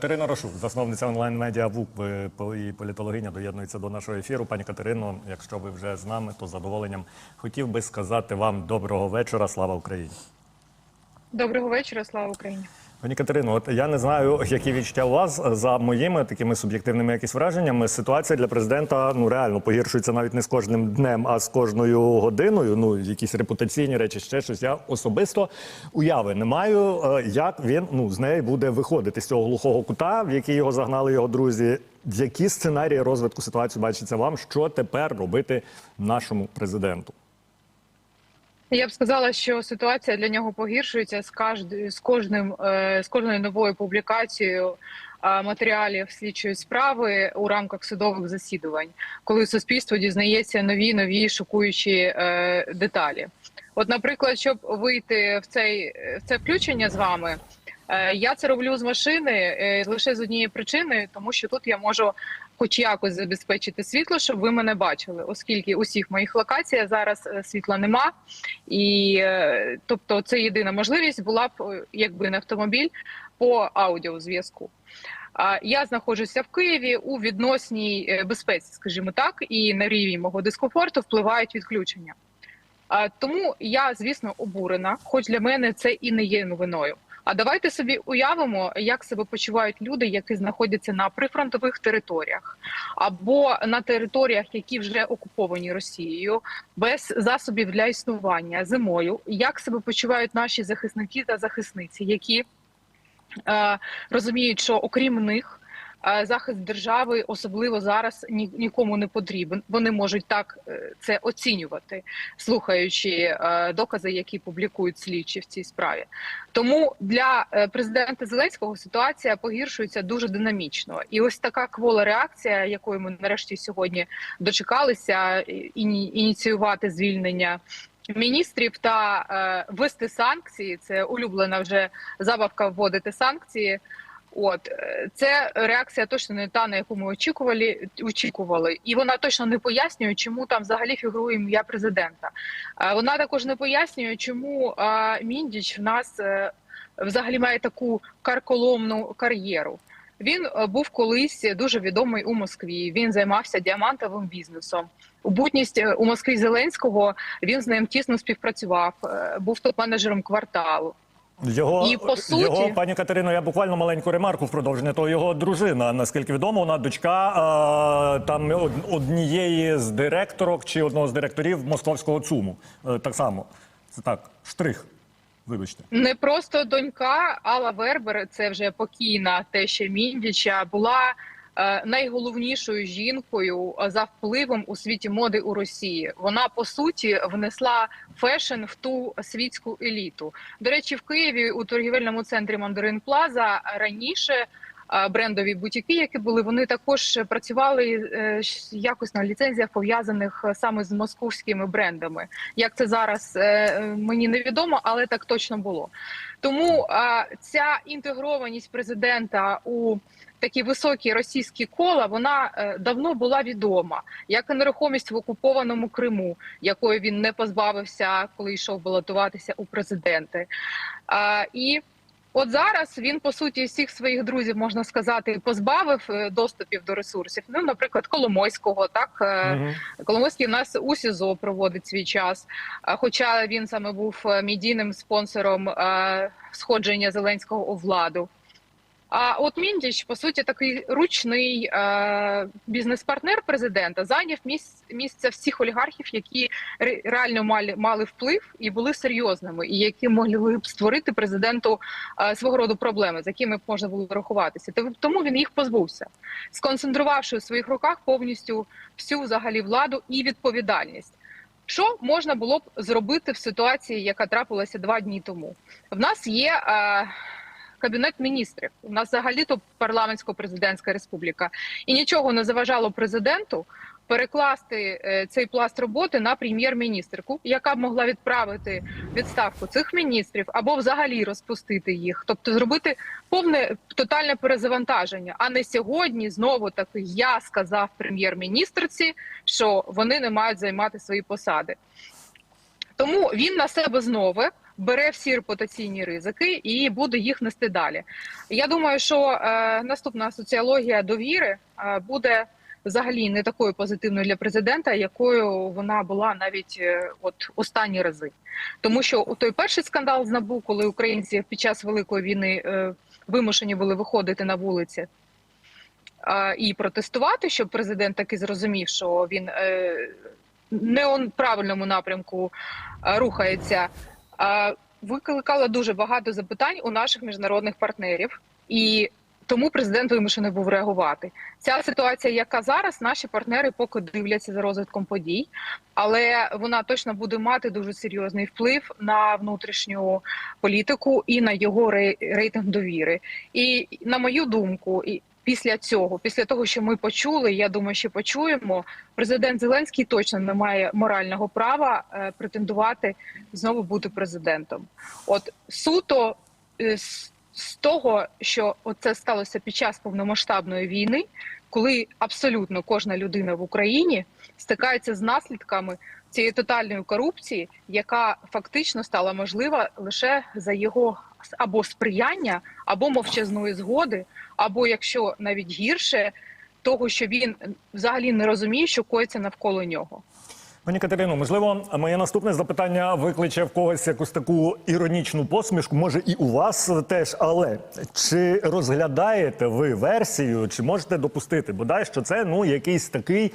Катерина Рошук, засновниця онлайн-медіа ВУК і політологиня, доєднується до нашого ефіру. Пані Катерино, якщо ви вже з нами, то з задоволенням хотів би сказати вам доброго вечора. Слава Україні. Доброго вечора, слава Україні. Пані Катерино, от я не знаю, які відчуття у вас за моїми такими суб'єктивними якісь враженнями. Ситуація для президента ну реально погіршується навіть не з кожним днем, а з кожною годиною. Ну якісь репутаційні речі, ще щось. Я особисто уяви не маю, е, як він ну з неї буде виходити з цього глухого кута, в який його загнали його друзі. Які сценарії розвитку ситуації бачиться вам? Що тепер робити нашому президенту? Я б сказала, що ситуація для нього погіршується з кожним з кожним е, з кожною новою публікацією е, матеріалів слідчої справи у рамках судових засідувань, коли суспільство дізнається нові нові шокуючі е, деталі. От, наприклад, щоб вийти в цей в це включення з вами. Е, Я це роблю з машини е, лише з однієї причини, тому що тут я можу хоч якось забезпечити світло, щоб ви мене бачили, оскільки у всіх моїх локаціях зараз е, світла нема, і тобто це єдина можливість була б, якби не автомобіль по аудіозв'язку. Я знаходжуся в Києві у відносній безпеці, скажімо так, і на рівні мого дискомфорту впливають відключення. Тому я, звісно, обурена, хоч для мене це і не є новиною. А давайте собі уявимо, як себе почувають люди, які знаходяться на прифронтових територіях або на територіях, які вже окуповані Росією, без засобів для існування зимою. Як себе почувають наші захисники та захисниці, які е, розуміють, що окрім них захист держави, особливо зараз, ні, нікому не потрібен. Вони можуть так е, це оцінювати, слухаючи е, докази, які публікують слідчі в цій справі. Тому для е, президента Зеленського ситуація погіршується дуже динамічно, і ось така квола реакція, якої ми нарешті сьогодні дочекалися, іні- ініціювати звільнення. Міністрів та е, ввести санкції це улюблена вже забавка вводити санкції. От е, це реакція точно не та на яку ми очікували, очікували, і вона точно не пояснює, чому там взагалі фігурує ім'я президента. Е, Вона також не пояснює, чому Міндіч в нас е, взагалі має таку карколомну кар'єру. Він був колись дуже відомий у Москві. Він займався діамантовим бізнесом. У будність у Москві Зеленського він з ним тісно співпрацював. Був топ-менеджером кварталу. Його, І, по суті- його пані Катерино, я буквально маленьку ремарку в продовження. То його дружина, наскільки відомо, вона дочка е, там однієї з директорок чи одного з директорів московського ЦУМу. Е, так само. Це так, штрих. Вибачте. Не просто донька Алла Вербер, це вже покійна теща Міндіча, була найголовнішою жінкою е, за впливом у світі моди у Росії. Вона по суті внесла фешн в ту світську еліту. До речі, в Києві у торгівельному центрі Мандарин Плаза раніше. Брендові бутіки, які були, вони також працювали е, якось на ліцензіях пов'язаних е, саме з московськими брендами. Як це зараз е, мені невідомо, але так точно було. Тому ця інтегрованість президента у такі високі російські кола вона давно була відома, як і нерухомість в окупованому Криму, якої він не позбавився, коли йшов балотуватися у президенти. І От зараз він по суті всіх своїх друзів можна сказати позбавив е, доступів до ресурсів. Ну, наприклад, Коломойського, так угу. Коломойський в нас у СІЗО проводить свій час. Хоча він саме був е, медійним спонсором сходження Зеленського у владу. А от Міндіч, по суті, такий ручний е, бізнес-партнер президента, зайняв місць, місце всіх олігархів, які ре- реально мали, мали вплив і були серйозними, і які могли б створити президенту е, свого роду проблеми, з якими б можна було рахуватися. Тому він їх позбувся, сконцентрувавши у своїх руках повністю всю взагалі владу і відповідальність. Що можна було б зробити в ситуації, яка трапилася два дні тому? В нас є е, кабінет міністрів. У нас взагалі то парламентсько-президентська республіка, і нічого не заважало президенту перекласти е, цей пласт роботи на прем'єр-міністрку, яка б могла відправити відставку цих міністрів або взагалі розпустити їх, тобто зробити повне тотальне перезавантаження. А не сьогодні знову таки я сказав прем'єр-міністрці, що вони не мають займати свої посади. Тому він на себе знову бере всі репутаційні ризики і буде їх нести далі. Я думаю, що е, наступна соціологія довіри е, буде взагалі не такою позитивною для президента, якою вона була навіть е, от останні рази. Тому що у той перший скандал з НАБУ, коли українці під час великої війни е, вимушені були виходити на вулиці е, і протестувати, щоб президент таки зрозумів, що він е, не у правильному напрямку е, рухається, викликала дуже багато запитань у наших міжнародних партнерів, і тому президент вимушений був реагувати. Ця ситуація, яка зараз, наші партнери поки дивляться за розвитком подій, але вона точно буде мати дуже серйозний вплив на внутрішню політику і на його рейтинг довіри. І на мою думку, і після цього, після того, що ми почули, я думаю, що почуємо, президент Зеленський точно не має морального права е, претендувати знову бути президентом. От суто е, з, з того, що це сталося під час повномасштабної війни, коли абсолютно кожна людина в Україні стикається з наслідками цієї тотальної корупції, яка фактично стала можлива лише за його або сприяння, або мовчазної згоди, або якщо навіть гірше, того, що він взагалі не розуміє, що коїться навколо нього. Пані Катерино, можливо, моє наступне запитання викличе в когось якусь таку іронічну посмішку, може і у вас теж. Але чи розглядаєте ви версію, чи можете допустити бодай, що це ну якийсь такий.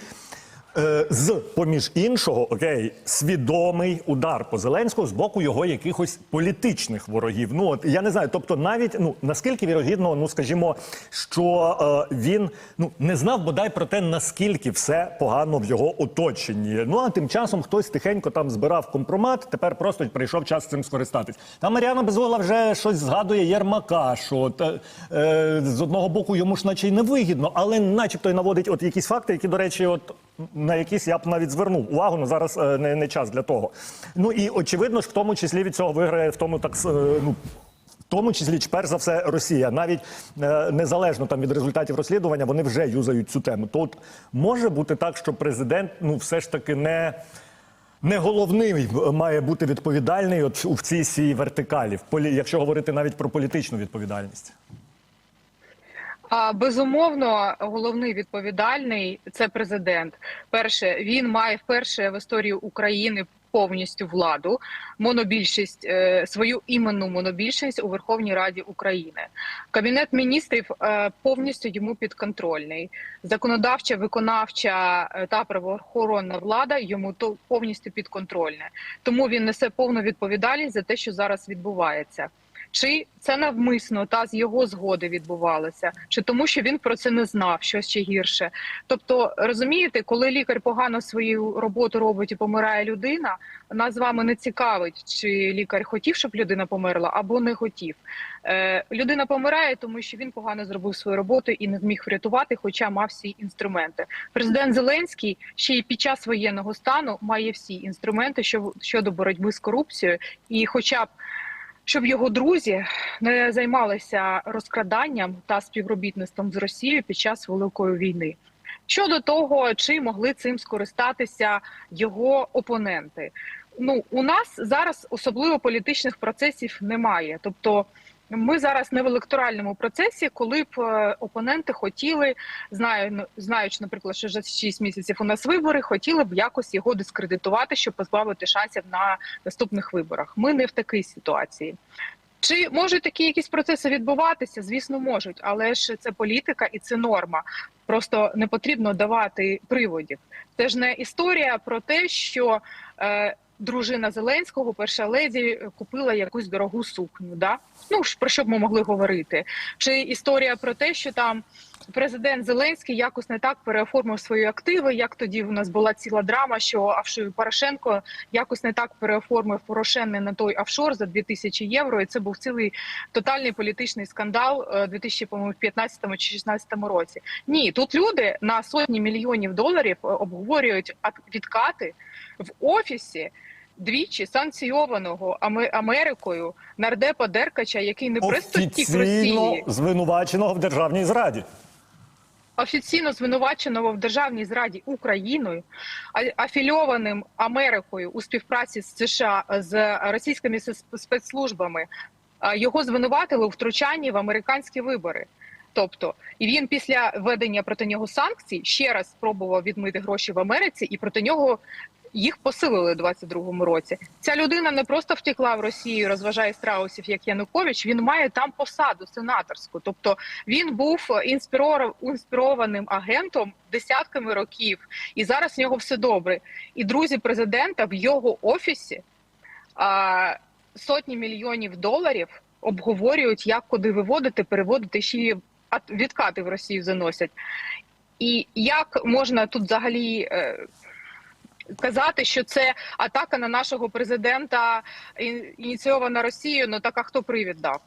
Е, З поміж іншого, окей, свідомий удар по Зеленського з боку його якихось політичних ворогів. Ну от я не знаю, тобто навіть ну наскільки вірогідно, ну скажімо, що е, він ну не знав бодай про те, наскільки все погано в його оточенні. Ну а тим часом хтось тихенько там збирав компромат. Тепер просто прийшов час цим скористатись. Там Мар'яна Безугла вже щось згадує Єрмака, що та, е, з одного боку йому ж наче й не вигідно, але начебто й наводить от якісь факти, які, до речі, от на якісь я б навіть звернув увагу. Ну зараз е, не, не час для того. Ну і очевидно ж, в тому числі від цього виграє в тому так е, ну. В тому числі, перш за все, Росія, навіть е, незалежно там від результатів розслідування, вони вже юзають цю тему. То от може бути так, що президент ну все ж таки не, не головний має бути відповідальний от в цій всій вертикалі, в полі, якщо говорити навіть про політичну відповідальність. Безумовно, головний відповідальний це президент. Перше, він має вперше в історії України повністю владу, монобільшість, е, свою іменну монобільшість у Верховній Раді України. Кабінет міністрів е, повністю йому підконтрольний. Законодавча, виконавча е, та правоохоронна влада йому повністю підконтрольна. Тому він несе повну відповідальність за те, що зараз відбувається. Чи це навмисно та з його згоди відбувалося, чи тому, що він про це не знав, що ще гірше. Тобто, розумієте, коли лікар погано свою роботу робить і помирає людина, нас з вами не цікавить, чи лікар хотів, щоб людина померла, або не хотів. Е, людина помирає, тому що він погано зробив свою роботу і не зміг врятувати, хоча мав всі інструменти. Президент Зеленський ще й під час воєнного стану має всі інструменти що- щодо боротьби з корупцією, і, хоча б щоб його друзі не займалися розкраданням та співробітництвом з Росією під час великої війни. Щодо того, чи могли цим скористатися його опоненти, ну у нас зараз особливо політичних процесів немає. Тобто, ми зараз не в електоральному процесі, коли б е, опоненти хотіли, знаю, знаючи, наприклад, що вже 6 місяців у нас вибори, хотіли б якось його дискредитувати, щоб позбавити шансів на наступних виборах. Ми не в такій ситуації. Чи можуть такі якісь процеси відбуватися? Звісно, можуть, але ж це політика і це норма. Просто не потрібно давати приводів. Це ж не історія про те, що е, дружина Зеленського, перша леді, купила якусь дорогу сукню. Да? Ну ж про що б ми могли говорити? Чи історія про те, що там президент Зеленський якось не так переоформив свої активи, як тоді в нас була ціла драма, що Авши Порошенко якось не так переоформив Порошенний на той офшор за 2000 євро, і це був цілий тотальний політичний скандал е, 2015 чи 2016 році. Ні, тут люди на сотні мільйонів доларів е, обговорюють відкати в офісі. Двічі санкційованого Аме- Америкою нардепа Деркача, який не просто втік Офіційно Росії, звинуваченого в державній зраді. офіційно звинуваченого в державній зраді Україною, афільованим Америкою у співпраці з США з російськими спецслужбами, його звинуватили у втручанні в американські вибори. Тобто, і він після введення проти нього санкцій ще раз спробував відмити гроші в Америці, і проти нього їх посилили у 22-му році. Ця людина не просто втекла в Росію, розважає страусів як Янукович. Він має там посаду сенаторську. Тобто він був інспірованим агентом десятками років, і зараз в нього все добре. І друзі президента в його офісі а, сотні мільйонів доларів обговорюють, як куди виводити, переводити ще відкати в Росію заносять. І як можна тут взагалі е, казати, що це атака на нашого президента ініційована Росією? Ну так а хто привід дав?